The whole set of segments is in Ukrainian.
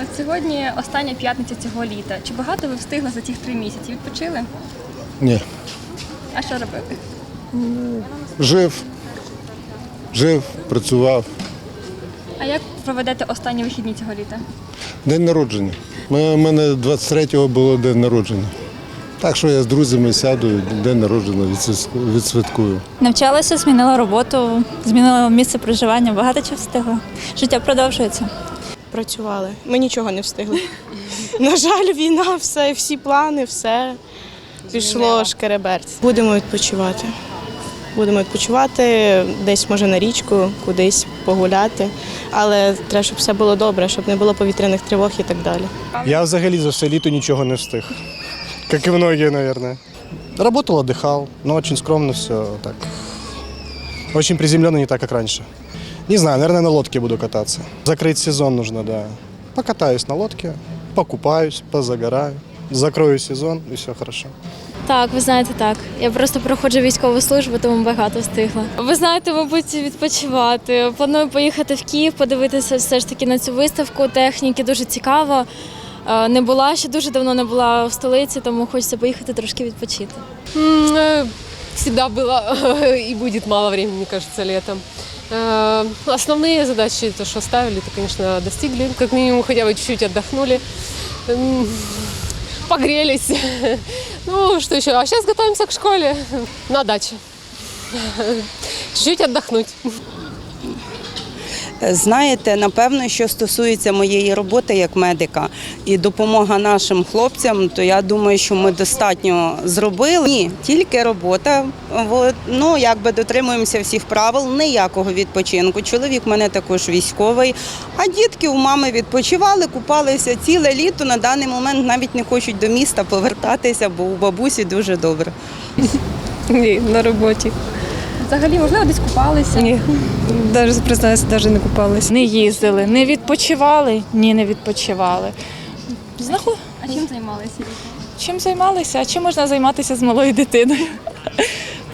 От сьогодні остання п'ятниця цього літа. Чи багато ви встигли за ці три місяці? Відпочили? Ні. А що робили? Жив. Жив, працював. А як проведете останні вихідні цього літа? День народження. У мене 23-го було день народження. Так що я з друзями сяду, день народження відсвяткую. Навчалася, змінила роботу, змінила місце проживання, багато чого встигла. Життя продовжується. Працювали. Ми нічого не встигли. На жаль, війна, все, всі плани, все пішло шкереберць. Будемо відпочивати. Будемо відпочивати десь, може, на річку, кудись погуляти. Але треба, щоб все було добре, щоб не було повітряних тривог і так далі. Я взагалі за все літо нічого не встиг. Как и многие, наверное. Работал, отдыхал, но очень скромно все так. Очень приземленно, не так, как раньше. Не знаю, наверное, на лодке буду кататься. Закрыть сезон нужно, да. Покатаюсь на лодке, покупаюсь, позагораю, закрою сезон и все хорошо. Так, ви знаєте, так. Я просто проходжу військову службу, тому багато встигла. Ви знаєте, мабуть, відпочивати. Планую поїхати в Київ, подивитися все ж таки на цю виставку техніки. Дуже цікаво. Е, Не була ще дуже давно не була в столиці, тому хочеться поїхати трошки відпочити. М, э, Всегда было и будет мало времени, мне кажется, летом. Э, Основные задачи, то, что ставили, то, конечно, достигли. Как минимум, хотя бы чуть-чуть отдохнули. М, Погрелись. Ну, что еще? А сейчас готовимся к школе на даче. Чуть-чуть отдохнуть. Знаєте, напевно, що стосується моєї роботи як медика і допомога нашим хлопцям, то я думаю, що ми достатньо зробили. Ні, тільки робота. Ну якби дотримуємося всіх правил, ніякого відпочинку. Чоловік в мене також військовий. А дітки у мами відпочивали, купалися ціле літо. На даний момент навіть не хочуть до міста повертатися, бо у бабусі дуже добре. Ні, на роботі. Взагалі, можливо, десь купалися? Ні. Даже признаюся, навіть не купалась. Не їздили, не відпочивали, ні, не відпочивали. Знаход... А чим займалися? Чим займалися? А чим можна займатися з малою дитиною?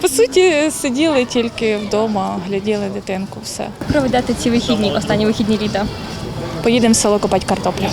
По суті, сиділи тільки вдома, гляділи дитинку, все. Проведете ці вихідні, останні вихідні літа. Поїдемо в село копати картоплю.